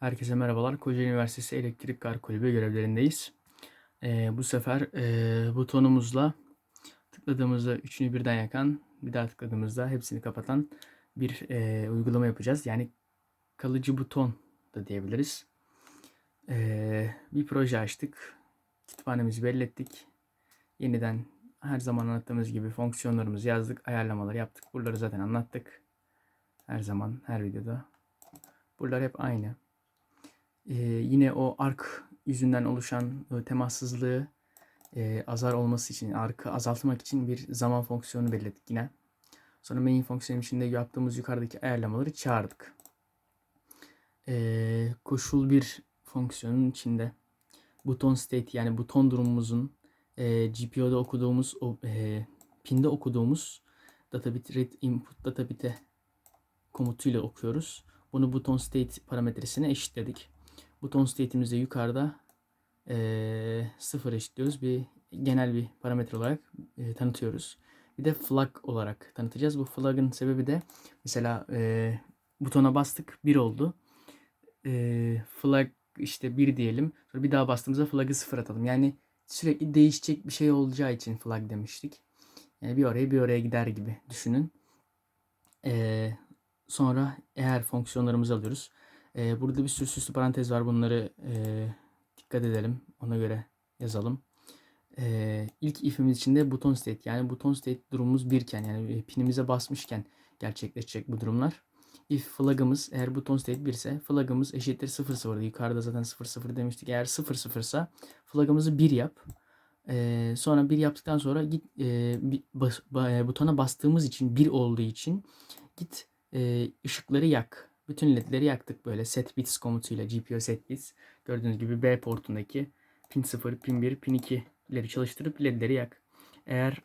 Herkese merhabalar. Kocaeli Üniversitesi Elektrik Kar Kulübü görevlerindeyiz. Ee, bu sefer e, butonumuzla tıkladığımızda üçünü birden yakan, bir daha tıkladığımızda hepsini kapatan bir e, uygulama yapacağız. Yani kalıcı buton da diyebiliriz. Ee, bir proje açtık. Kütüphanemizi bellettik. Yeniden her zaman anlattığımız gibi fonksiyonlarımızı yazdık, ayarlamaları yaptık. Buraları zaten anlattık. Her zaman, her videoda. Buralar hep aynı. Ee, yine o ark yüzünden oluşan e, temassızlığı e, azar olması için, arkı azaltmak için bir zaman fonksiyonu belirledik yine. Sonra main fonksiyonun içinde yaptığımız yukarıdaki ayarlamaları çağırdık. Ee, koşul bir fonksiyonun içinde buton state yani buton durumumuzun e, GPU'da okuduğumuz o e, pinde okuduğumuz databit read input databit'e komutuyla okuyoruz. Bunu buton state parametresine eşitledik. Buton state'imizi yukarıda e, sıfır eşitliyoruz. Bir genel bir parametre olarak e, tanıtıyoruz. Bir de flag olarak tanıtacağız. Bu flag'ın sebebi de mesela e, butona bastık 1 oldu. E, flag işte 1 diyelim. Sonra bir daha bastığımızda flag'ı sıfır atalım. Yani sürekli değişecek bir şey olacağı için flag demiştik. Yani bir oraya bir oraya gider gibi düşünün. E, sonra eğer fonksiyonlarımızı alıyoruz. E, burada bir sürü süslü parantez var. Bunları e, dikkat edelim. Ona göre yazalım. E, ilk if'imiz içinde buton state yani buton state durumumuz birken yani pinimize basmışken gerçekleşecek bu durumlar. If flag'ımız eğer buton state 1 ise flag'ımız eşittir 0 0. Yukarıda zaten 0 0 demiştik. Eğer 0 0 ise flag'ımızı 1 yap. Ee, sonra 1 yaptıktan sonra git e, bas, ba, butona bastığımız için 1 olduğu için git e, ışıkları yak. Bütün ledleri yaktık böyle set bits komutuyla GPU set bits. Gördüğünüz gibi B portundaki pin 0, pin 1, pin 2'leri çalıştırıp ledleri yak. Eğer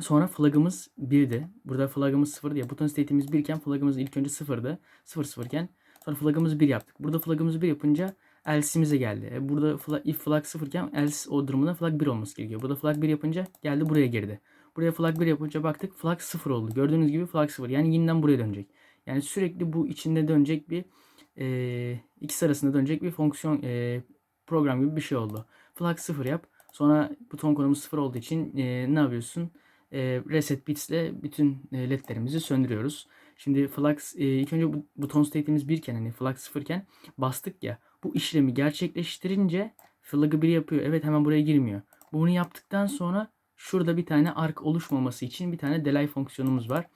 sonra flag'ımız 1'di. Burada flag'ımız 0 diye. Buton state'imiz 1 iken flag'ımız ilk önce 0'dı. 0 0 iken sonra flag'ımızı 1 yaptık. Burada flag'ımızı 1 yapınca else'imize geldi. E burada flag, if flag 0 iken else o durumunda flag 1 olması gerekiyor. Burada flag 1 yapınca geldi buraya girdi. Buraya flag 1 yapınca baktık flag 0 oldu. Gördüğünüz gibi flag 0. Yani yeniden buraya dönecek. Yani sürekli bu içinde dönecek bir e, ikisi arasında dönecek bir fonksiyon e, program gibi bir şey oldu. Flag 0 yap. Sonra buton konumuz 0 olduğu için e, ne yapıyorsun? E, reset bits ile bütün e, ledlerimizi söndürüyoruz. Şimdi flag e, ilk önce bu, buton state'imiz 1 iken hani flag 0 iken bastık ya. Bu işlemi gerçekleştirince flag'ı 1 yapıyor. Evet hemen buraya girmiyor. Bunu yaptıktan sonra şurada bir tane ark oluşmaması için bir tane delay fonksiyonumuz var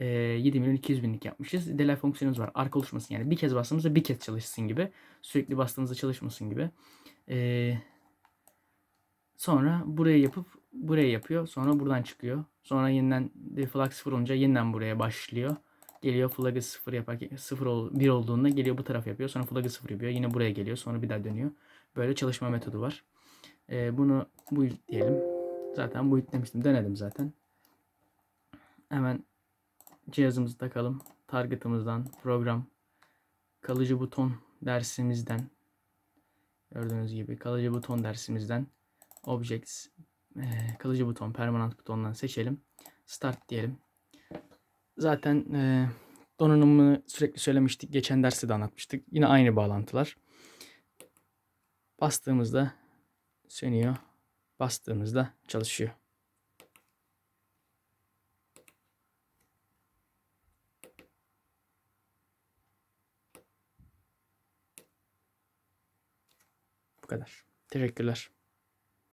e, 7 milyon 200 binlik yapmışız. Delay fonksiyonumuz var. Arka oluşmasın yani. Bir kez bastığımızda bir kez çalışsın gibi. Sürekli bastığımızda çalışmasın gibi. E, sonra buraya yapıp buraya yapıyor. Sonra buradan çıkıyor. Sonra yeniden de flag 0 olunca yeniden buraya başlıyor. Geliyor flag'ı 0 yaparken 0 ol, 1 olduğunda geliyor bu taraf yapıyor. Sonra flag'ı 0 yapıyor. Yine buraya geliyor. Sonra bir daha dönüyor. Böyle çalışma metodu var. E, bunu bu diyelim. Zaten bu demiştim. Denedim zaten. Hemen cihazımızı takalım. Target'ımızdan program kalıcı buton dersimizden gördüğünüz gibi kalıcı buton dersimizden objects e, kalıcı buton permanent butondan seçelim. Start diyelim. Zaten e, donanımını sürekli söylemiştik. Geçen derste de anlatmıştık. Yine aynı bağlantılar. Bastığımızda sönüyor. Bastığımızda çalışıyor. Kadar. Teşekkürler.